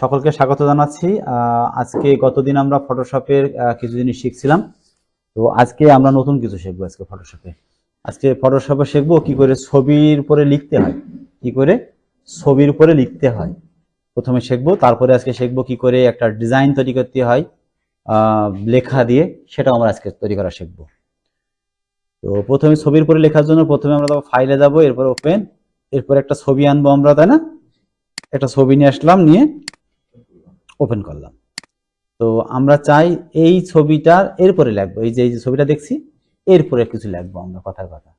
সকলকে স্বাগত জানাচ্ছি। আজকে গতদিন আমরা ফটোশপের কিছু জিনিস শিখছিলাম। তো আজকে আমরা নতুন কিছু শিখব আজকে ফটোশপে আজকে ফটোশপে শিখব কি করে ছবির উপরে লিখতে হয়। কি করে ছবির উপরে লিখতে হয়। প্রথমে শিখব, তারপরে আজকে শিখব কি করে একটা ডিজাইন তৈরি করতে হয় লেখা দিয়ে, সেটাও আমরা আজকে তৈরি করা শিখব। তো প্রথমে ছবির উপরে লেখার জন্য প্রথমে আমরা ফাইলে যাব, এরপর ওপেন এরপর একটা ছবি আনব আমরা, তাই না? একটা ছবি নিয়ে আসলাম, নিয়ে ওপেন করলাম। তো আমরা চাই এই ছবিটার এরপরে লিখব এই যে এই যে ছবিটা দেখছি, এরপরে কিছু লাগবো আমরা কথার কথা।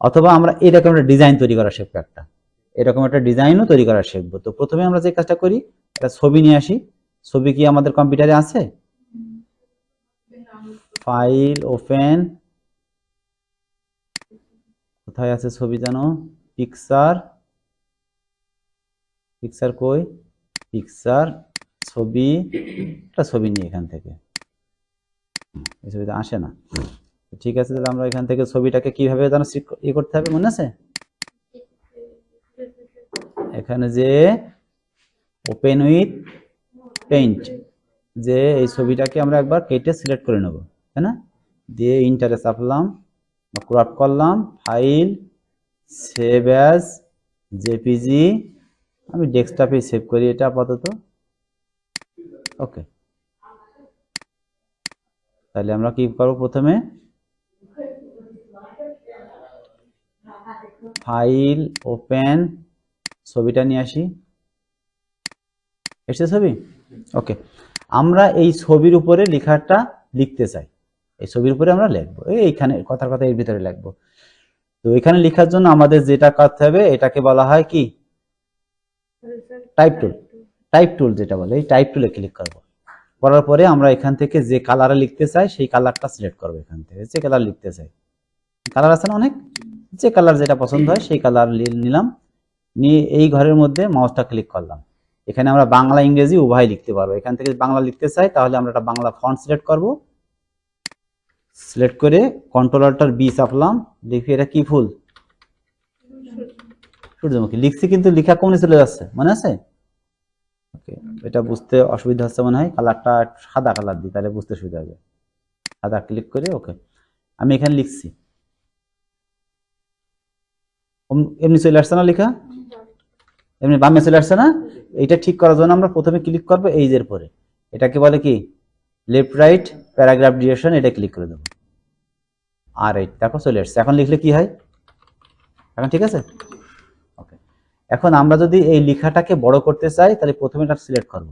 অথবা আমরা এরকম একটা ডিজাইন তৈরি করা শিখব একটা। এরকম একটা ডিজাইনও তৈরি করা শিখব। তো প্রথমে আমরা যে কাজটা করি, একটা ছবি নিয়ে আসি। ছবি কি আমাদের কম্পিউটারে আছে? ফাইল ওপেন কোথায় আছে ছবি জানো পিকচার পিকচার কই? পিকচার ছবি, একটা ছবি নিই এখান থেকে। এই ছবিটা আসে না। ঠিক আছে, তাহলে আমরা এখান থেকে ছবিটাকে কীভাবে যেন সি- ই করতে হবে, মনে আছে? এখানে যে ওপেন উইথ পেইন্ট যে এই ছবিটাকে আমরা একবার কেটে সিলেক্ট করে নেব, তাই না? দিয়ে ইন্টারে চাপলাম ক্রপ করলাম ফাইল সেভ অ্যাজ জেপিজি আমি ডেস্কটপে সেভ করি, এটা আপাতত। ওকে। তাহলে আমরা কি করব প্রথমে? ফাইল, ওপেন, ছবিটা নিয়ে আসি। এসছে ছবি? ওকে। আমরা এই ছবির উপরে লেখাটা লিখতে চাই। এই ছবির উপরে আমরা লিখব। এই এইখানে কথার কথা এর ভিতরে লিখব। তো এখানে লেখার জন্য আমাদের যেটা করতে হবে, এটাকে বলা হয় কি? টাইপ টুল টাইপ টুল যেটা বলে, এই টাইপ টুলে ক্লিক করব। করার পরে আমরা এখান থেকে যে কালারে লিখতে চাই, সেই কালারটা সিলেক্ট করব এখান থেকে। যে কালার লিখতে চাই। কালার আছে না অনেক? যে কালার যেটা পছন্দ হয়, সেই কালার নিলাম। নিয়ে এই ঘরের মধ্যে মাউসটা ক্লিক করলাম। এখানে আমরা বাংলা, ইংরেজি উভয় লিখতে পারব। এখান থেকে বাংলা লিখতে চাই, তাহলে আমরা একটা বাংলা ফন্ট সিলেক্ট করব। সিলেক্ট করে কন্ট্রোলারটার বি চাপলাম। দেখি এটা কি ফুল? সূর্যমুখী। লিখছি কিন্তু লেখা কমে চলে যাচ্ছে, মনে আছে? ওকে, এটা বুঝতে অসুবিধা হচ্ছে মনে হয়। কালারটা সাদা কালার দিই, তাহলে বুঝতে সুবিধা হবে। সাদা ক্লিক করে, ওকে। আমি এখানে লিখছি। এমনি চলে আসছে না লেখা? এমনি বামে চলে আসছে না? এটা ঠিক করার জন্য আমরা প্রথমে ক্লিক করব এই যে পরে। এটাকে বলে কি? লেফট রাইট প্যারাগ্রাফ ডিরেকশন এটা ক্লিক করে দেবো। আর এই দেখো চলে আসছে। এখন লিখলে কি হয়? এখন ঠিক আছে? এখন আমরা যদি এই লেখাটাকে বড় করতে চাই, তাহলে প্রথমে এটা সিলেক্ট করব।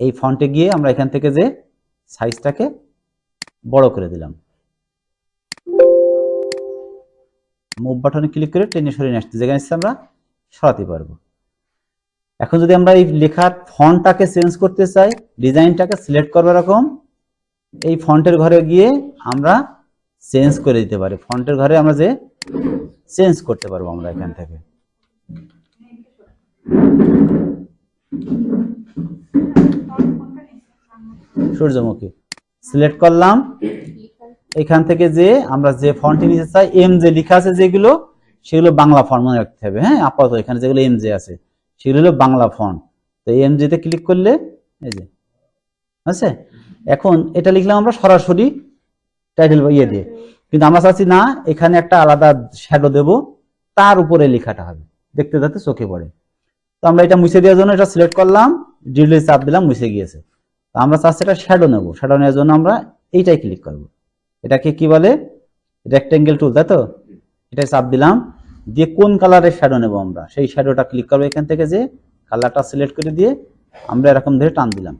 এই ফন্টে গিয়ে আমরা এখান থেকে যে সাইজটাকে বড় করে দিলাম। মুভ বাটনে ক্লিক করে টেনে সরিয়ে আসতে, যেখানে আমরা সরাতে পারব। এখন যদি আমরা এই লেখার ফন্টটাকে চেঞ্জ করতে চাই ডিজাইনটাকে সিলেক্ট করব এরকম, এই ফন্টের ঘরে গিয়ে আমরা চেঞ্জ করে দিতে পারি। ফন্টের ঘরে আমরা যে চেঞ্জ করতে পারব আমরা এখান থেকে। সূর্যমুখী। সিলেক্ট করলাম। এখান থেকে যে আমরা যে ফন্টে নিতে চাই এম যে লেখা আছে যেগুলো, সেগুলো বাংলা ফন্ট মনে রাখতে হবে হ্যাঁ? আপাতত এখানে যেগুলো এম জে আছে, সেগুলো হলো বাংলা ফন্ট তো এম তে ক্লিক করলে, এই যে, আছে? এখন এটা লিখলাম আমরা সরাসরি টাইটেল বা ইয়ে দিয়ে। কিন্তু আমরা চাচ্ছি না, এখানে একটা আলাদা শ্যাডো দেব, তার উপরে লেখাটা হবে। দেখতে যাতে চোখে পড়ে। তো আমরা এটা মুছে দেওয়ার জন্য এটা সিলেক্ট করলাম ডিলিট চাপ দিলাম, মুছে গিয়েছে। তো আমরা চাচ্ছি এটা শ্যাডো নেব। শ্যাডো নেওয়ার জন্য আমরা এইটাই ক্লিক করব। এটাকে কি বলে? রেক্টেঙ্গেল টুল তাই তো? এটা চাপ দিলাম। দিয়ে কোন কালারের শ্যাডো নেব আমরা? সেই শ্যাডোটা ক্লিক করব এখান থেকে যে কালারটা সিলেক্ট করে দিয়ে আমরা এরকম ধরে টান দিলাম।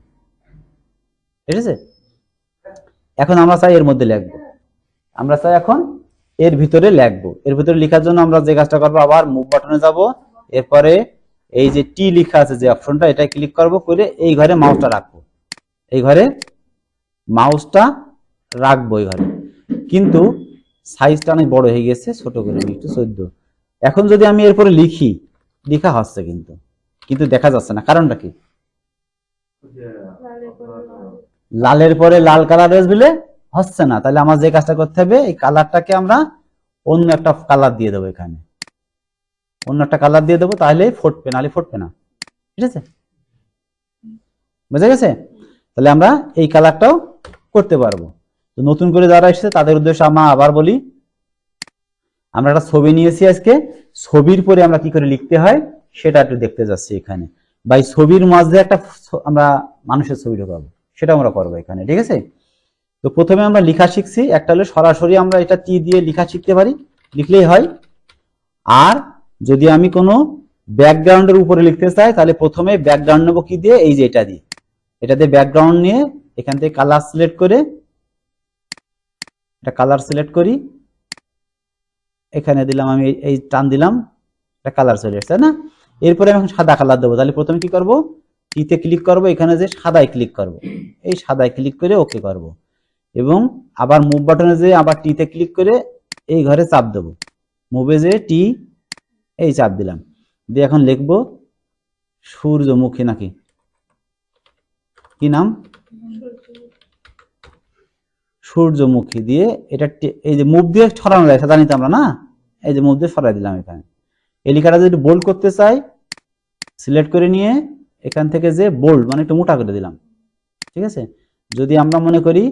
ঠিক আছে? এখন আমরা চাই এর মধ্যে লিখব। আমরা চাই এখন এর ভিতরে লিখব। এর ভিতরে লেখার জন্য আমরা যে কাজটা করব, আবার মুভ বাটনে যাব। এরপরে এই যে টি লেখা আছে যে অপশনটা এটা ক্লিক করব, করে এই ঘরে মাউসটা রাখব। এই ঘরে মাউসটা রাখব এই ঘরে। কিন্তু সাইজটা অনেক বড় হয়ে গেছে, ছোট করে একটু চোদ্দ। এখন যদি আমি এরপরে লিখি, লেখা হচ্ছে কিন্তু। কিন্তু দেখা যাচ্ছে না, কারণটা কি? লালের পরে লাল কালার দিলে হচ্ছে না। তাহলে আমার যে কাজটা করতে হবে, এই কালারটাকে আমরা অন্য একটা কালার দিয়ে দেবো এখানে। অন্য একটা কালার দিয়ে দেবো তাহলে ফুটবে, নাহলে ফুটবে না। ঠিক আছে? বুঝা গেছে? তাহলে আমরা এই কালারটাও করতে পারব। তো নতুন করে যারা এসেছে, তাদের উদ্দেশ্যে আমরা আবার বলি, আমরা একটা ছবি নিয়েছি আজকে। ছবির পরে আমরা কি করে লিখতে হয়, সেটা একটু দেখতে যাচ্ছি এখানে। বা এই ছবির মাঝে একটা আমরা মানুষের ছবি ঢোকাবো সেটা আমরা করব এখানে, ঠিক আছে? তো প্রথমে আমরা লেখা শিখছি, একটা হলে সরাসরি আমরা এটা টি দিয়ে লিখা শিখতে পারি, লিখলেই হয়, আর যদি আমি কোনো ব্যাকগ্রাউন্ডের উপরে লিখতে চাই, তাহলে প্রথমে ব্যাকগ্রাউন্ড নেব কি দিয়ে? এই যে এটা দিয়ে। এটা দিয়ে ব্যাকগ্রাউন্ড নিয়ে এখান থেকে কালার সিলেক্ট করে, এটা কালার সিলেক্ট করি। এখানে দিলাম আমি, এই- টান দিলাম, এটা কালার চলে এসছে না? এরপরে আমি সাদা কালার দেবো। তাহলে প্রথমে কি করব? টিতে ক্লিক করব, এখানে যে সাদায় ক্লিক করব। এই সাদায় ক্লিক করে ওকে করব। এবং আবার মুভ বাটনে যে আবার টিতে ক্লিক করে এই ঘরে চাপ দেবো। মুভে যে টি এই চাপ দিলাম। দিয়ে এখন লিখব সূর্যমুখী নাকি? কি নাম? সূর্যমুখী দিয়ে এটা এই যে মুভ দিয়ে ছড়ানো যায়, সেটা নিতে আমরা না? এই যে মুভ দিয়ে সরাই দিলাম এখানে। এই লেখাটা যদি বোল্ড করতে চাই সিলেক্ট করে নিয়ে এখান থেকে যে বোল্ড মানে একটু মোটা করে দিলাম। ঠিক আছে? যদি আমরা মনে করি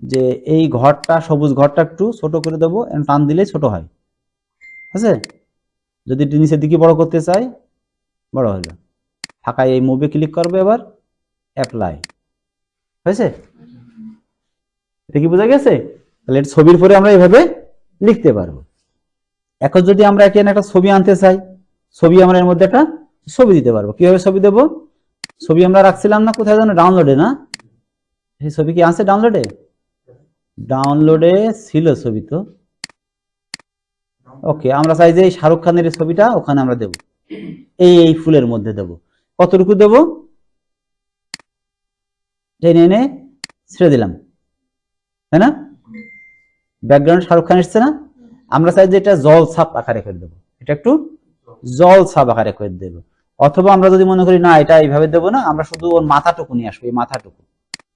যে এই ঘরটা, সবুজ ঘরটা একটু ছোট করে দেবো টান দিলে ছোট হয়। ঠিক আছে? যদি একটু নিচের দিকে বড় করতে চাই, বড় হলো। ফাঁকায় এই মুভে ক্লিক করবে এবার অ্যাপ্লাই হয়েছে? এটা কি বোঝা গেছে? তাহলে এটা ছবির পরে আমরা এভাবে লিখতে পারব। এখন যদি আমরা এখানে একটা ছবি আনতে চাই, ছবি আমরা এর মধ্যে একটা ছবি দিতে পারব। কীভাবে ছবি দেব? ছবি আমরা রাখছিলাম না, কোথায় যেন ডাউনলোডে না? সেই ছবি কি আছে ডাউনলোডে ডাউনলোডে ছিল ছবি তো। ওকে, আমরা চাই যে এই শাহরুখ খানের ছবিটা ওখানে আমরা দেব। এই এই ফুলের মধ্যে দেব। কতটুকু দেব? টেনে এনে ছেড়ে দিলাম। তাই না? ব্যাকগ্রাউন্ড শাহরুখ খান এসছে না? আমরা চাই যে এটা জল ছাপ আকারে করে দেবো। এটা একটু জল ছাপ আকারে করে দেবো। অথবা আমরা যদি মনে করি, না, এটা এইভাবে দেবো না, আমরা শুধু ওর মাথাটুকু নিয়ে আসব, এই মাথাটুকু।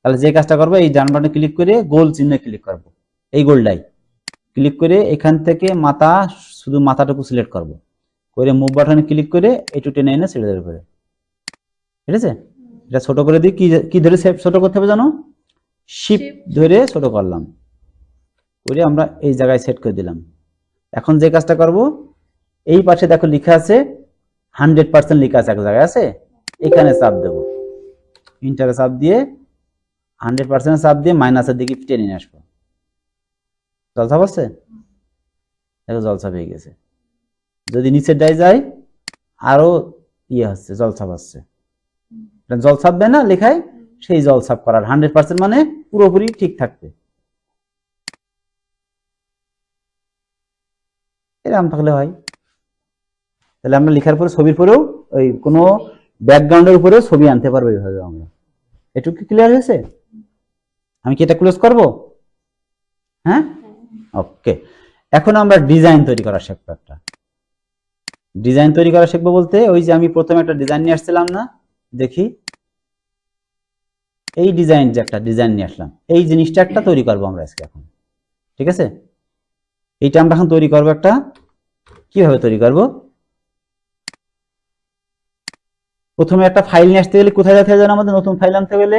তাহলে যে কাজটা করব, এই ডান বাটনে ক্লিক করে গোল চিহ্নে ক্লিক করব। এই গোলটাই। ক্লিক করে এখান থেকে মাথা শুধু মাথাটুকু সিলেক্ট করব। করে মুভ বাটনে ক্লিক করে একটু টেনে এনে ছেড়ে দেবে করে ঠিক আছে? এটা ছোট করে দিই কি ধরে save ছোট করতে হবে জানো? শিপ ধরে ছোট করলাম। করে আমরা এই জায়গায় সেট করে দিলাম। এখন যে কাজটা করব এই পাশে দেখো লেখা আছে হান্ড্রেড পার্সেন্ট লেখা আছে এক জায়গায় আছে? এখানে চাপ দেব। ইন্টারে চাপ দিয়ে হান্ড্রেড পার্সেন্ট চাপ দিয়ে মাইনাসের দিকে টেনে নিয়ে আসব। জলছাপ আছে দেখো জলছাপ হয়ে গেছে। যদি নিচের ডাই যায়, আরও ইয়ে হচ্ছে জলছাপ আসছে এটা জল ছাপবে না লেখায়, সেই জল ছাপ করার। হান্ড্রেড পার্সেন্ট মানে পুরোপুরি ঠিক থাকবে। এরকম থাকলে হয়। তাহলে আমরা লেখার পরে, ছবির পরেও ওই কোনো ব্যাকগ্রাউন্ডের উপরেও ছবি আনতে পারব এইভাবে আমরা। এটুকু ক্লিয়ার হয়েছে? আমি কি এটা ক্লোজ করব? হ্যাঁ? ওকে এখন আমরা ডিজাইন তৈরি করা শিখব একটা ডিজাইন তৈরি করা শিখব বলতে, ওই যে আমি প্রথমে একটা ডিজাইন নিয়ে আসছিলাম না, দেখি। এই ডিজাইন যে একটা ডিজাইন নিয়ে আসলাম, এই জিনিসটা একটা তৈরি করব আমরা আজকে এখন। ঠিক আছে? এইটা আমরা এখন তৈরি করব একটা, কীভাবে তৈরি করব? প্রথমে একটা ফাইল নিয়ে আসতে গেলে কোথায় যেতে হবে আমাদের নতুন ফাইল আনতে গেলে?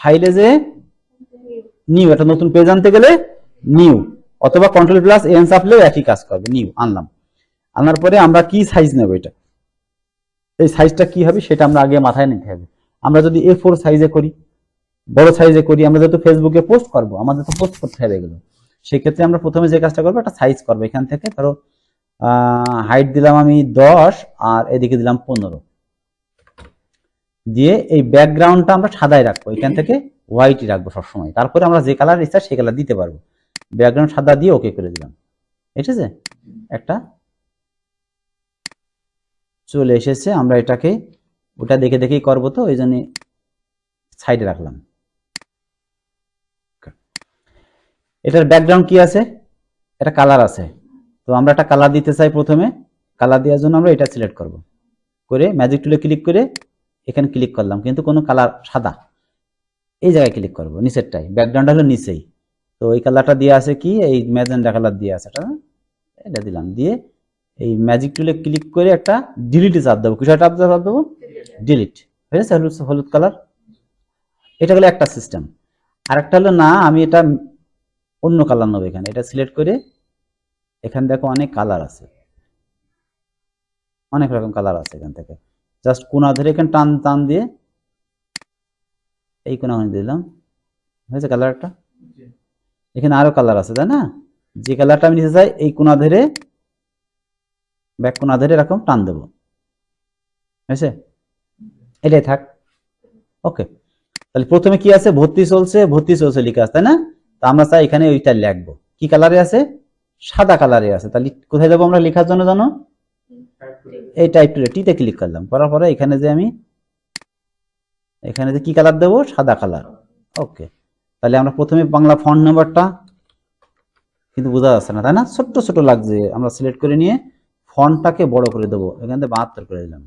ফাইলে যে নিউ একটা নতুন পেজ আনতে গেলে নিউ অথবা কন্ট্রোল প্লাস এন চাপলেও একই কাজ করবে নিউ আনলাম। আনার পরে আমরা কি সাইজ নেব এটা? এই সাইজটা কি হবে সেটা আমরা আগে মাথায় নিতে হবে। আমরা যদি এ ফোর সাইজে করি, বড় সাইজে করি, আমরা যেহেতু ফেসবুকে পোস্ট করব, আমাদের তো পোস্ট করতে হবে এগুলো। সেক্ষেত্রে আমরা প্রথমে যে কাজটা করব, একটা সাইজ করব। এখান থেকে ধরো হাইট দিলাম আমি দশ, আর এদিকে দিলাম পনেরো। দিয়ে এই ব্যাকগ্রাউন্ডটা আমরা সাদাই রাখব। এখান থেকে হোয়াইটই রাখব সবসময়। তারপরে আমরা যে কালার ইচ্ছা সেই কালার দিতে পারব। ব্যাকগ্রাউন্ড সাদা দিয়ে ওকে করে দিলাম। ঠিক আছে একটা চলে এসেছে। আমরা এটাকে, ওটা দেখে দেখেই করব তো, ওই জন্য সাইডে রাখলাম। এটার ব্যাকগ্রাউন্ড কি আছে? এটা কালার আছে। তো আমরা একটা কালার দিতে চাই প্রথমে। কালার দেওয়ার জন্য আমরা এটা সিলেক্ট করব। করে ম্যাজিক টুলে ক্লিক করে এখানে ক্লিক করলাম, কিন্তু কোনো কালার সাদা। এই জায়গায় ক্লিক করব, নিচেরটাই। ব্যাকগ্রাউন্ড হলো নিচেই। তো এই কালারটা দিয়ে আছে কি? এই ম্যাজেন্ডা কালার দিয়ে আছে এটা। এটা দিলাম। দিয়ে এই ম্যাজিক টুলে ক্লিক করে একটা ডিলিটে চাপ দেবো। কিসটা চাপ চাপ দেবো? ডিলিট হয়েছে হলুদ হলুদ কালার এটা হলো একটা সিস্টেম আরেকটা হলো না, আমি এটা অন্য কালার নেব এখানে। এটা সিলেক্ট করে এখানে দেখো অনেক কালার আছে। অনেক রকম কালার আছে এখান থেকে। জাস্ট কোনা ধরে এখানে টান টান দিয়ে এই কোনা ওখানে দিলাম। হয়েছে কালারটা এখানে আরও কালার আছে তাই না? যে কালারটা আমি নিতে চাই এই কোনা ধরে ব্যাক কোনা ধরে এরকম টান দেবো। হয়েছে? এটাই থাক। ওকে তাহলে প্রথমে কি আছে? ভর্তি চলছে ভর্তি চলছে লিখা আছে তাই না? তো আমরা চাই এখানে ওইটা লিখব। কি কালারে আছে? সাদা কালারে আছে। তাহলে কোথায় যাব আমরা লেখার জন্য জানো? এই টাইপ টুলে টিতে ক্লিক করলাম। করার পরে এখানে যে আমি, এখানে যে কি কালার দেবো? সাদা কালার ওকে তাহলে আমরা প্রথমে বাংলা ফন্ট নাম্বারটা কিন্তু বোঝা যাচ্ছে না, তাই না? ছোট্ট ছোট লাগছে। আমরা সিলেক্ট করে নিয়ে ফন্টটাকে বড় করে দেবো। এখান থেকে বাহাত্তর করে দিলাম।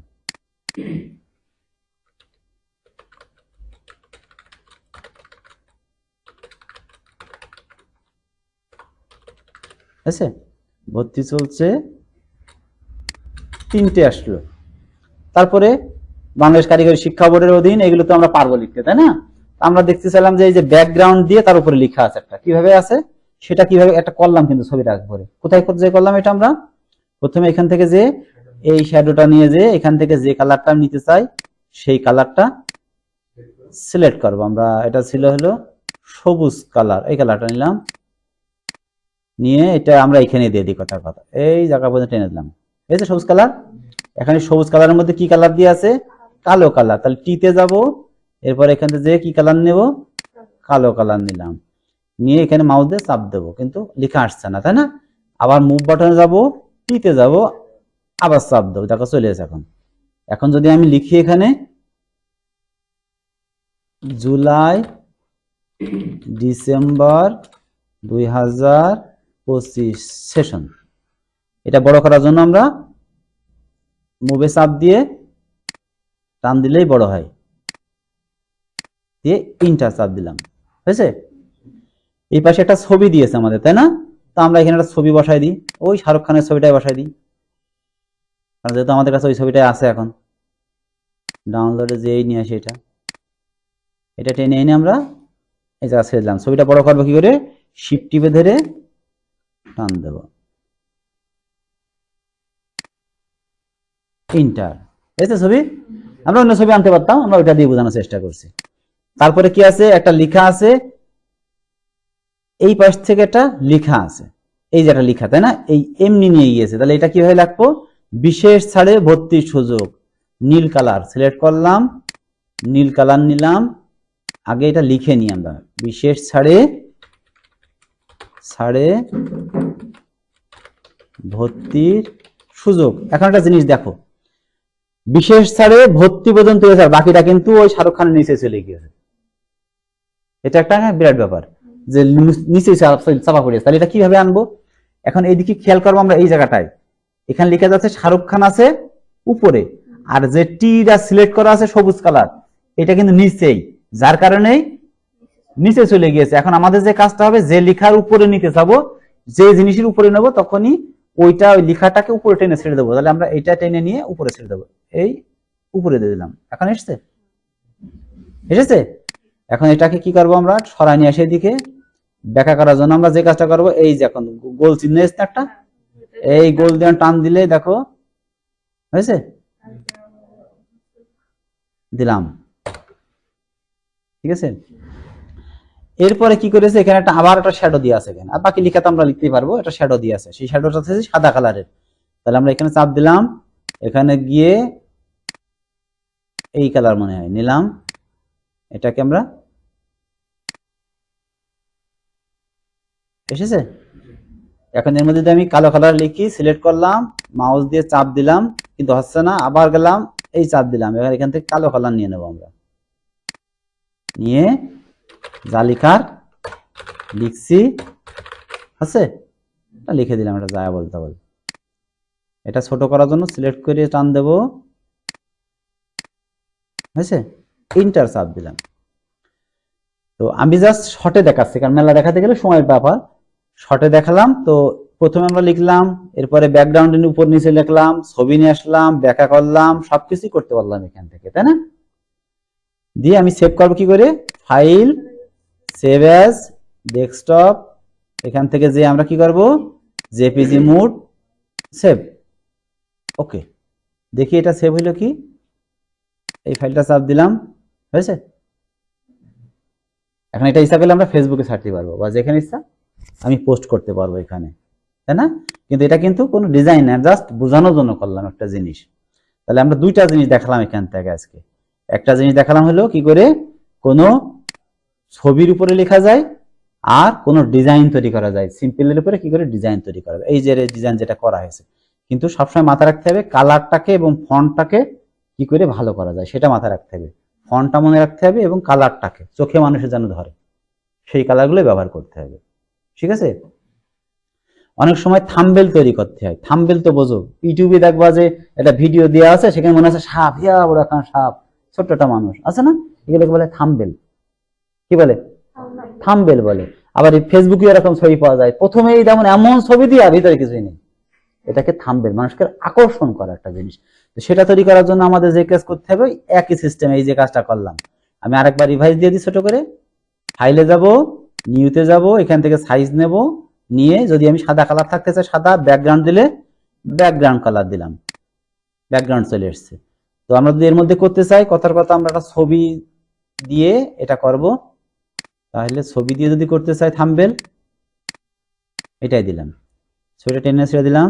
আছে? ভর্তি চলছে। তিনটে আসলো। তারপরে বাংলাদেশ কারিগরি শিক্ষা বোর্ডের অধীন এগুলো তো আমরা পারব লিখতে, তাই না? আমরা দেখতে চাইলাম যে এই যে ব্যাকগ্রাউন্ড দিয়ে তার উপরে লেখা আছে একটা। কীভাবে আছে? সেটা কীভাবে একটা করলাম কিন্তু ছবিটা একবারে কোথায় কোথায় করলাম এটা আমরা? প্রথমে এখান থেকে যে এই শ্যাডোটা নিয়ে যে এখান থেকে যে কালারটা আমি নিতে চাই, সেই কালারটা সিলেক্ট করব। আমরা এটা ছিল হলো সবুজ কালার এই কালারটা নিলাম। নিয়ে এটা আমরা এখানে দিয়ে দিই কথার কথা। এই জায়গা পর্যন্ত টেনে দিলাম। যে সবুজ কালার, এখানে সবুজ কালারের মধ্যে কি কালার দিয়ে আছে? কালো কালার। তাহলে টিতে যাব, এরপর এখান থেকে যে কি কালার নেব? কালো কালার নিলাম। নিয়ে এখানে মাউস দিয়ে চাপ দেবো, কিন্তু লেখা আসছে না, তাই না? আবার মুভ বাটনে যাব টিতে যাব, আবার চাপ দেবো, দেখো চলে এসে এখন। এখন যদি আমি লিখি এখানে, জুলাই ডিসেম্বর দুই হাজার পঁচিশ সেশন। এটা বড় করার জন্য আমরা মুভে চাপ দিয়ে টান দিলেই বড় হয়। দিয়ে ইন্টার চাপ দিলাম। হয়েছে? এই পাশে একটা ছবি দিয়েছে আমাদের, তাই না? তো আমরা এখানে একটা ছবি বসাই দিই। ওই শাহরুখ খানের ছবিটাই বসাই দিই। কারণ যেহেতু আমাদের কাছে ওই ছবিটাই আছে এখন। ডাউনলোডে যেই নিয়ে আসি এটা। এটা টেনে এনে আমরা এই জায়গা ছেড়ে দিলাম। ছবিটা বড় করব কি করে? শিপ টিপে ধরে টান দেব। ইন্টার তো ছবি? আমরা অন্য ছবি আনতে পারতাম, আমরা ওইটা দিয়ে বোঝানোর চেষ্টা করছি। তারপরে কি আছে? একটা লেখা আছে। এই পাশ থেকে একটা লেখা আছে। এই যে একটা লেখা, তাই না? এই এমনি নিয়ে গিয়েছে। তাহলে এটা কীভাবে লাগবো? বিশেষ ছাড়ে ভর্তির সুযোগ। নীল কালার সিলেক্ট করলাম, নীল কালার নিলাম। আগে এটা লিখে নিই আমরা। বিশেষ ছাড়ে ছাড়ে ভর্তির সুযোগ। এখন একটা জিনিস দেখো। বিশেষ ছাড়ে ভর্তি পর্যন্ত বাকিটা কিন্তু ওই শাহরুখ খানের নিচে চলে গিয়েছে। এটা একটা হ্যাঁ, বিরাট ব্যাপার যে নিচে চাপা পড়েছে তাহলে এটা কীভাবে আনব? এখন এইদিকে খেয়াল করব আমরা এই জায়গাটায়। এখানে লেখা যাচ্ছে শাহরুখ খান আছে উপরে আর যে টিটা সিলেক্ট করা আছে সবুজ কালার এটা কিন্তু নিচেই যার কারণেই নিচে চলে গিয়েছে। এখন আমাদের যে কাজটা হবে যে লেখার উপরে নিতে যাব যে জিনিসের উপরে নেব তখনই ওইটা ওই লেখাটাকে উপরে টেনে ছেড়ে দেবো। তাহলে আমরা এটা টেনে নিয়ে উপরে ছেড়ে দেবো। এই উপরে দিয়ে দিলাম। এখন এসছে? এসেছে? এখন এটাকে কি করব আমরা? সরাই নিয়ে আসে দিকে ব্যাখ্যা করার জন্য আমরা যে কাজটা করব, এই যে এখন গোল চিহ্ন এসছে একটা। এই গোল দিয়ে টান দিলে দেখো, হয়েছে? দিলাম। ঠিক আছে? এরপরে কি করেছে? এখানে একটা আবার একটা শ্যাডো দিয়ে আছে এখানে। আর বাকি লেখা তো আমরা লিখতে পারব, একটা শ্যাডো দিয়ে আছে। সেই শ্যাডোটা হচ্ছে সাদা কালারের তাহলে আমরা এখানে চাপ দিলাম। এখানে গিয়ে এই কালার মনে হয়, নিলাম। এটাকে আমরা এসেছে? এখন এর মধ্যে আমি কালো কালার লিখি সিলেক্ট করলাম মাউস দিয়ে চাপ দিলাম, কিন্তু হচ্ছে না, আবার গেলাম, এই চাপ দিলাম। এবার এখান থেকে কালো কালার নিয়ে নেব আমরা। নিয়ে যা লিখার লিখছি, আছে? লিখে দিলাম, এটা যায় বলতে বল। এটা ছোট করার জন্য সিলেক্ট করে টান দেব। হয়েছে? ইন্টার চাপ দিলাম। তো আমি জাস্ট শর্টে দেখাচ্ছি, কারণ মেলা দেখাতে গেলে সময়ের ব্যাপার। শর্টে দেখালাম, তো প্রথমে আমরা লিখলাম, এরপরে ব্যাকগ্রাউন্ডের উপর নিচে লিখলাম, ছবি নিয়ে আসলাম, ব্যাখ্যা করলাম, সবকিছুই করতে পারলাম এখান থেকে, তাই না? দিয়ে আমি সেভ করব কি করে? ফাইল সেভ অ্যাজ ডেস্কটপ এখান থেকে যে আমরা কি করব? জেপিজি মুড সেভ ওকে দেখি এটা সেভ হইল কি? এই ফাইলটা চাপ দিলাম। হয়েছে? এখন এটা ইচ্ছা করলে আমরা ফেসবুকে ছাড়তে পারব, বা যেখানে ইচ্ছা আমি পোস্ট করতে পারব এখানে। তাই না? কিন্তু এটা কিন্তু কোনো ডিজাইন না জাস্ট বোঝানোর জন্য করলাম একটা জিনিস। তাহলে আমরা দুইটা জিনিস দেখালাম এখান থেকে আজকে। একটা জিনিস দেখালাম হলো কি করে? কোনো ছবির উপরে লেখা যায় আর কোনো ডিজাইন তৈরি করা যায়। সিম্পলের উপরে কি করে? ডিজাইন তৈরি করা এই যে ডিজাইন যেটা করা হয়েছে। কিন্তু সবসময় মাথায় রাখতে হবে কালারটাকে এবং ফন্টটাকে কি করে ভালো করা যায়, সেটা মাথায় রাখতে হবে। ফন্টটা মনে রাখতে হবে এবং কালারটাকে চোখে মানুষের যেন ধরে, সেই কালারগুলো ব্যবহার করতে হবে। ঠিক আছে? অনেক সময় থাম্বেল তৈরি করতে হয়। থাম্বেল তো বোঝো, ইউটিউবে দেখবা যে একটা ভিডিও দেওয়া আছে, সেখানে মনে আছে সাপ, ইয়া, বড় একটা সাপ, ছোট্ট একটা মানুষ। আছে না? এগুলোকে বলে থাম্বেল। কি বলে? থামবেল বলে। আবার এই ফেসবুকে এরকম ছবি পাওয়া যায়। প্রথমেই যেমন এমন ছবি দিয়া ভিতরে কিছুই নেই। এটাকে থাম্বেল, মানুষকে আকর্ষণ করা একটা জিনিস। তো সেটা তৈরি করার জন্য আমাদের যে কাজ করতে হবে একই সিস্টেম এই যে কাজটা করলাম। আমি আরেকবার রিভাইজ দিয়ে দিই ছোট করে। ফাইলে যাব, নিউতে যাব, এখান থেকে সাইজ নেব, নিয়ে যদি আমি সাদা কালার থাকতে চাই, সাদা ব্যাকগ্রাউন্ড দিলে ব্যাকগ্রাউন্ড কালার দিলাম। ব্যাকগ্রাউন্ড চলে এসছে। তো আমরা যদি এর মধ্যে করতে চাই, কথার কথা আমরা একটা ছবি দিয়ে এটা করব। তাহলে ছবি দিয়ে যদি করতে চাই থাম্বেল এটাই দিলাম। ছবিটা টেনে ছেড়ে দিলাম।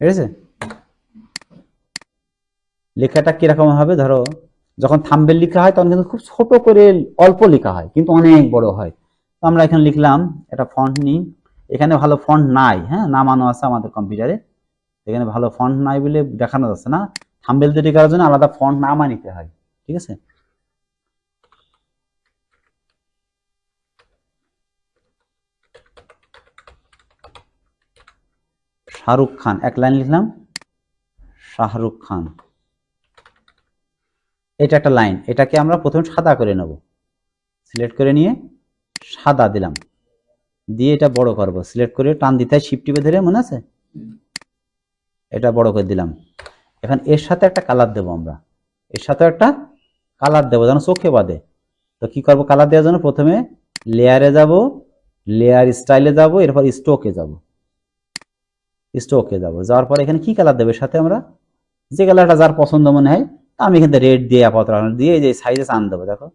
ঠিক লেখাটা কীরকম হবে? ধরো, যখন থাম্বেল লেখা হয়, তখন কিন্তু খুব ছোট করে অল্প লেখা হয়, কিন্তু অনেক বড় হয়। তো আমরা এখানে লিখলাম, একটা ফন্ট নিই। এখানে ভালো ফন্ট নাই হ্যাঁ? নামানো আছে আমাদের কম্পিউটারে এখানে ভালো ফন্ট নাই বলে দেখানো যাচ্ছে না। থাম্বেল তৈরি করার জন্য আলাদা ফন্ট নামা নিতে হয় ঠিক আছে? শাহরুখ খান এক লাইন লিখলাম। শাহরুখ খান। এটা একটা লাইন এটাকে আমরা প্রথমে সাদা করে নেব। সিলেক্ট করে নিয়ে সাদা দিলাম। দিয়ে এটা বড় করব। সিলেক্ট করে টান দিতে হয় শিফট টিপে ধরে মনে আছে? এটা বড় করে দিলাম। এখন এর সাথে একটা কালার দেবো আমরা। এর সাথে একটা কালার দেবো, যেন চোখে বাদে তো কি করব কালার দেওয়ার জন্য? প্রথমে লেয়ারে যাব লেয়ার স্টাইলে যাব, এরপর স্টোকে যাব। স্টোকে যাব। যাওয়ার পর এখানে কি কালার দেবে সাথে আমরা? যে কালারটা যার পছন্দ মনে হয় আমি এখানে রেড দিয়ে আপাতত দিয়ে যে সাইজে চান দেবো, দেখো।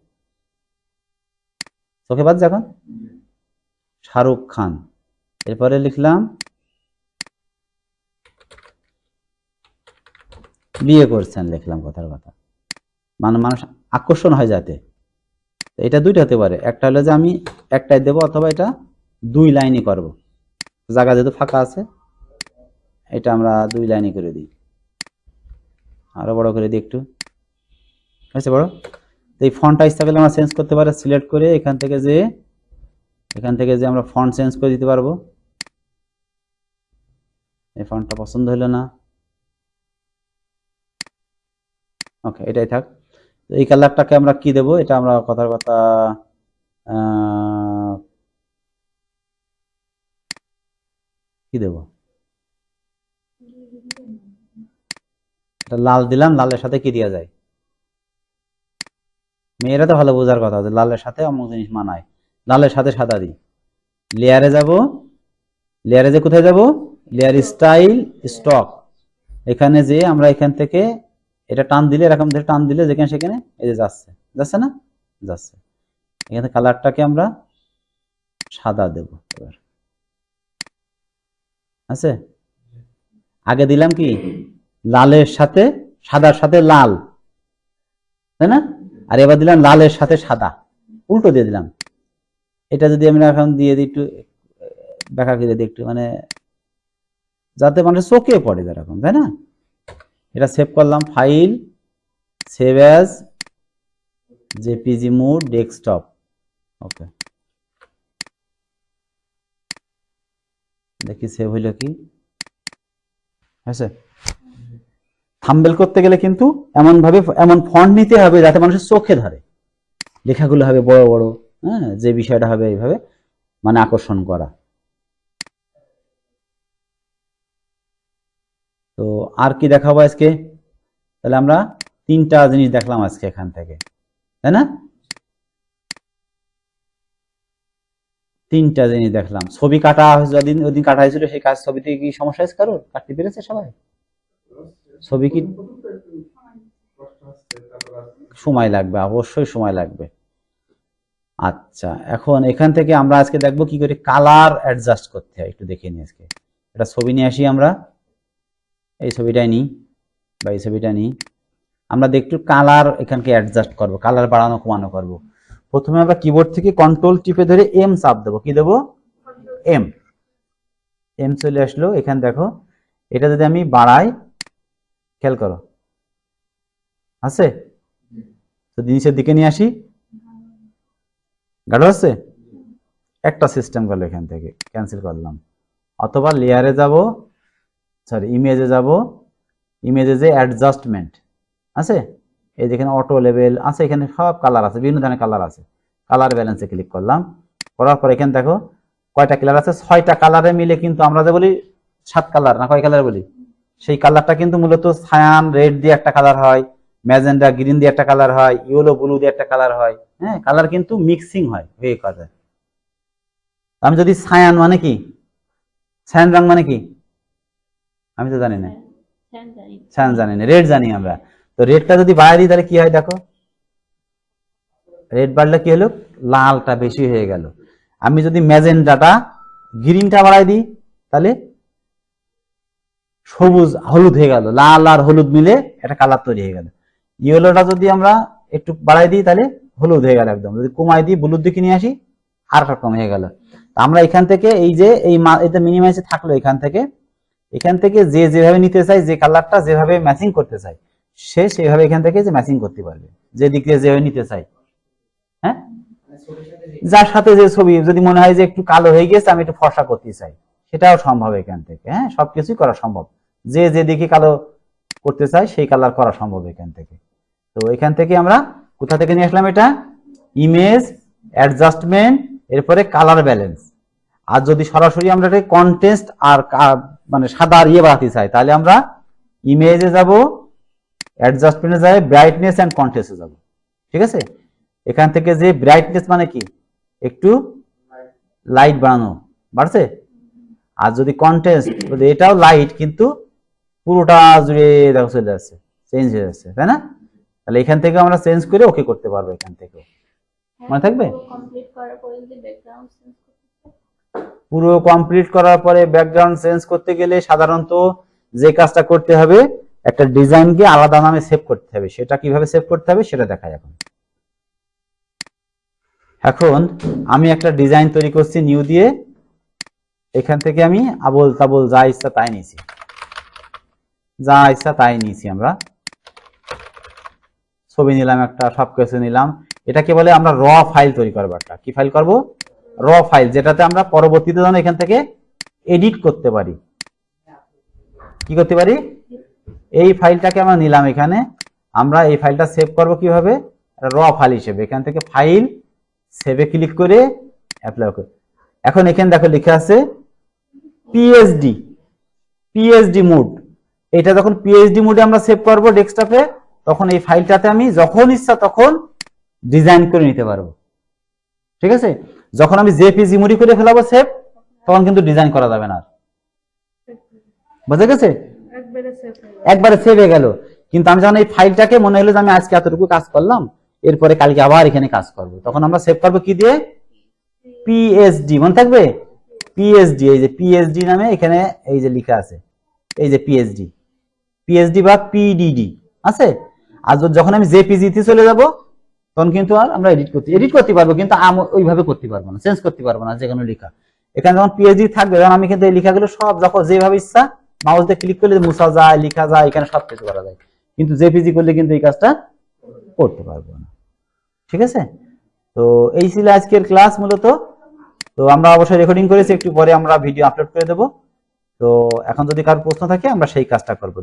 চোখে বাদ এখন? শাহরুখ খান। এরপরে লিখলাম বিয়ে করছেন, লিখলাম কথার কথা। মানে মানুষ আকর্ষণ হয় যাতে। এটা দুইটা হতে পারে। একটা হলো যে আমি একটাই দেবো অথবা এটা দুই লাইনই করব। জায়গা যেহেতু ফাঁকা আছে, এটা আমরা দুই লাইনই করে দিই। আরও বড় করে দিই একটু। হয়েছে বড়? তো এই ফন্টটা ইচ্ছা করলে আমরা চেঞ্জ করতে পারি সিলেক্ট করে এখান থেকে যে, এখান থেকে যে আমরা ফন্ট চেঞ্জ করে দিতে পারব। এই ফন্টটা পছন্দ হলো না। ওকে এটাই থাক। এই কালারটাকে আমরা কি দেব? এটা আমরা কথার কথা কি দেব? লাল দিলাম, লালের সাথে কি দেওয়া যায়? মেয়েরা তো ভালো বোঝার কথা যে লালের সাথে অমুক জিনিস মানায়। লালের সাথে সাদা দিই। লেয়ারে যাব। লেয়ারে যে কোথায় যাব? লেয়ার স্টাইল স্টক এখানে যে আমরা এখান থেকে এটা টান দিলে, এরকম ধরে টান দিলে যেখানে সেখানে এই যে যাচ্ছে। যাচ্ছে না? যাচ্ছে। এখানে কালারটাকে আমরা সাদা দেব এবার। আছে? আগে দিলাম কি? লালের সাথে, সাদার সাথে লাল। তাই না? আর এবার দিলাম লালের সাথে সাদা। উল্টো দিয়ে দিলাম। এটা যদি আমরা এখন দিয়ে দিই একটু করে দিই একটু মানে যাতে মানুষের চোখে পড়ে যেরকম, তাই না? এটা সেভ করলাম file save as JPG mood desktop okay দেখি সেভ হইল কি? হয়েছে? থাম্বেল করতে গেলে কিন্তু এমন ভাবে এমন ফন্ট নিতে হবে যাতে মানুষের চোখে ধরে। লেখাগুলো হবে বড় বড় হ্যাঁ যে বিষয়টা হবে এইভাবে মানে আকর্ষণ করা তো আর কি দেখাবো আজকে? তাহলে আমরা তিনটা জিনিস দেখলাম আজকে এখান থেকে। তাই না? তিনটা জিনিস দেখলাম। ছবি কাটা যেদিন ওদিন কাটা হয়েছিল, সেই কাজ ছবিতে কি সমস্যা হয়েছে কারোর? কাটতে পেরেছে সবাই? ছবি কি সময় লাগবে, অবশ্যই সময় লাগবে। আচ্ছা এখন এখান থেকে আমরা আজকে দেখব কি করে কালার অ্যাডজাস্ট করতে হয়। একটু দেখে নিই আজকে। একটা ছবি নিয়ে আসি আমরা। এই ছবিটাই নিই বা এই ছবিটা নিই আমরা একটু কালার এখানকে অ্যাডজাস্ট করব কালার বাড়ানো, কমানো করব। প্রথমে আমরা কিবোর্ড থেকে কন্ট্রোল টিপে ধরে এম চাপ দেবো। কি দেবো? এম এম চলে আসলো, এখানে দেখো, এটা যদি আমি বাড়াই, খেয়াল করো। আছে? তো নিচের দিকে নিয়ে আসি। গাঢ় আছে? একটা সিস্টেম করল এখান থেকে ক্যান্সেল করলাম। অথবা লেয়ারে যাব সরি ইমেজে যাব। ইমেজে যে অ্যাডজাস্টমেন্ট আছে? এই যেখানে অটো লেভেল আছে এখানে সব কালার আছে, বিভিন্ন ধরনের কালার আছে। কালার ব্যালেন্সে ক্লিক করলাম। করার পর এখানে দেখো, কয়টা কালার আছে? ছয়টা কালারে মিলে কিন্তু আমরা যে বলি সাত কালার না কয় কালার বলি? সেই কালারটা কিন্তু মূলত সায়ান রেড দিয়ে একটা কালার হয়, ম্যাজেন্ডা গ্রিন দিয়ে একটা কালার হয় ইয়েলো ব্লু দিয়ে একটা কালার হয়। হ্যাঁ কালার কিন্তু মিক্সিং হয়, হয়ে কালার আমি যদি সায়ান মানে কি? সায়ান রং মানে কি? আমি তো জানি না। সায়ান জানি। না রেড জানি আমরা। তো রেডটা যদি বাড়াই দিই তাহলে কি হয় দেখো? রেড বাড়লে কি হলো? লালটা বেশি হয়ে গেল। আমি যদি ম্যাজেন্ডাটা গ্রিনটা বাড়াই দিই তাহলে সবুজ হলুদ হয়ে গেল। লাল আর হলুদ মিলে একটা কালার তৈরি হয়ে গেল। ইয়েলোটা যদি আমরা একটু বাড়াই দিই তাহলে হলুদ হয়ে গেল একদম। যদি কমাই দিই ব্লুর দিকে নিয়ে আসি আর রকম হয়ে গেল। তা আমরা এখান থেকে এই যে এই এটা মিনিমাইজে থাকল এখান থেকে। এখান থেকে যে যেভাবে নিতে চাই যে কালারটা যেভাবে ম্যাচিং করতে চাই সে সেভাবে এখান থেকে যে ম্যাচিং করতে পারবে। যে দিক দিয়ে যেভাবে নিতে চাই হ্যাঁ? যার সাথে যে ছবি, যদি মনে হয় যে একটু কালো হয়ে গেছে, আমি একটু ফর্সা করতে চাই, সেটাও সম্ভব এখান থেকে। হ্যাঁ? সবকিছুই করা সম্ভব। যে যে দিকে কালো করতে চাই সেই কালার করা সম্ভব এখান থেকে। তো এখান থেকে আমরা কোথা থেকে নিয়ে আসলাম এটা? ইমেজ অ্যাডজাস্টমেন্ট এরপরে কালার ব্যালেন্স আর যদি সরাসরি আমরা কন্টেস্ট আর মানে সাদা ইয়ে বাড়াতে চাই। তাহলে আমরা ইমেজে যাব অ্যাডজাস্টমেন্টে যাই ব্রাইটনেস অ্যান্ড কন্টেস্টে যাব। ঠিক আছে? এখান থেকে যে ব্রাইটনেস মানে কি? একটু লাইট বাড়ানো। বাড়ছে? আর যদি কন্টেস্ট এটাও লাইট কিন্তু পুরোটা জুড়ে দেখো চলে যাচ্ছে চেঞ্জ হয়ে যাচ্ছে, তাই না? তাহলে এখান থেকে আমরা চেঞ্জ করে ওকে করতে পারব এখান থেকে মনে থাকবে? কমপ্লিট করার পরে ব্যাকগ্রাউন্ড পুরো কমপ্লিট করার পরে ব্যাকগ্রাউন্ড চেঞ্জ করতে গেলে সাধারণত যে কাজটা করতে হবে, একটা ডিজাইনকে আলাদা নামে সেভ করতে হবে। সেটা কীভাবে সেভ করতে হবে সেটা দেখায় এখন। এখন আমি একটা ডিজাইন তৈরি করছি নিউ দিয়ে। এখান থেকে আমি আবল তাবল যা ইচ্ছা তাই নিয়েছি। যা ইচ্ছা তাই নিয়েছি আমরা। ছবি নিলাম একটা সব কিছু নিলাম। এটাকে বলে আমরা র ফাইল তৈরি করব একটা। কি ফাইল করব? র ফাইল যেটাতে আমরা পরবর্তীতে যেন এখান থেকে এডিট করতে পারি। কি করতে পারি? এই ফাইলটাকে আমরা নিলাম এখানে। আমরা এই ফাইলটা সেভ করব কীভাবে? র ফাইল হিসেবে। এখান থেকে ফাইল সেভে ক্লিক করে অ্যাপ্লাই করে এখন এখানে দেখো লেখা আছে পিএইচডি পিএইচডি মোড এটা যখন পিএইচডি মোডে আমরা সেভ করব ডেস্কটপে তখন এই ফাইলটাতে আমি যখন ইচ্ছা তখন ডিজাইন করে নিতে পারব। ঠিক আছে? যখন আমি জেপিজি মুড়ি করে ফেলাবো সেভ তখন কিন্তু ডিজাইন করা যাবে না। বুঝা গেছে? একবারে সেভ হয়ে গেল। কিন্তু আমি যখন এই ফাইলটাকে মনে হলো যে আমি আজকে এতটুকু কাজ করলাম এরপরে কালকে আবার এখানে কাজ করব। তখন আমরা সেভ করব কি দিয়ে? পিএসডি মনে থাকবে? পিএসডি এই যে পিএসডি নামে এখানে এই যে লেখা আছে। এই যে পিএসডি পিএসডি বা পিডিডি আছে? আর যখন আমি জেপিজি তে চলে যাব তখন কিন্তু আর আমরা এডিট করতে এডিট করতে পারব, কিন্তু ওইভাবে করতে পারব না চেঞ্জ করতে পারব না যে কোনো লেখা। এখানে যখন পিএইচডি থাকবে, তখন আমি কিন্তু এই লেখাগুলো সব যখন যেভাবে ইচ্ছা মাউস দিয়ে ক্লিক করলে মুছা যায়, লেখা যায়, এখানে সব কিছু করা যায়। কিন্তু জেপিজি করলে কিন্তু এই কাজটা করতে পারব না। ঠিক আছে? তো এই ছিল আজকের ক্লাস মূলত। তো আমরা অবশ্যই রেকর্ডিং করেছি, একটু পরে আমরা ভিডিও আপলোড করে দেবো। তো এখন যদি কারও প্রশ্ন থাকে, আমরা সেই কাজটা করব।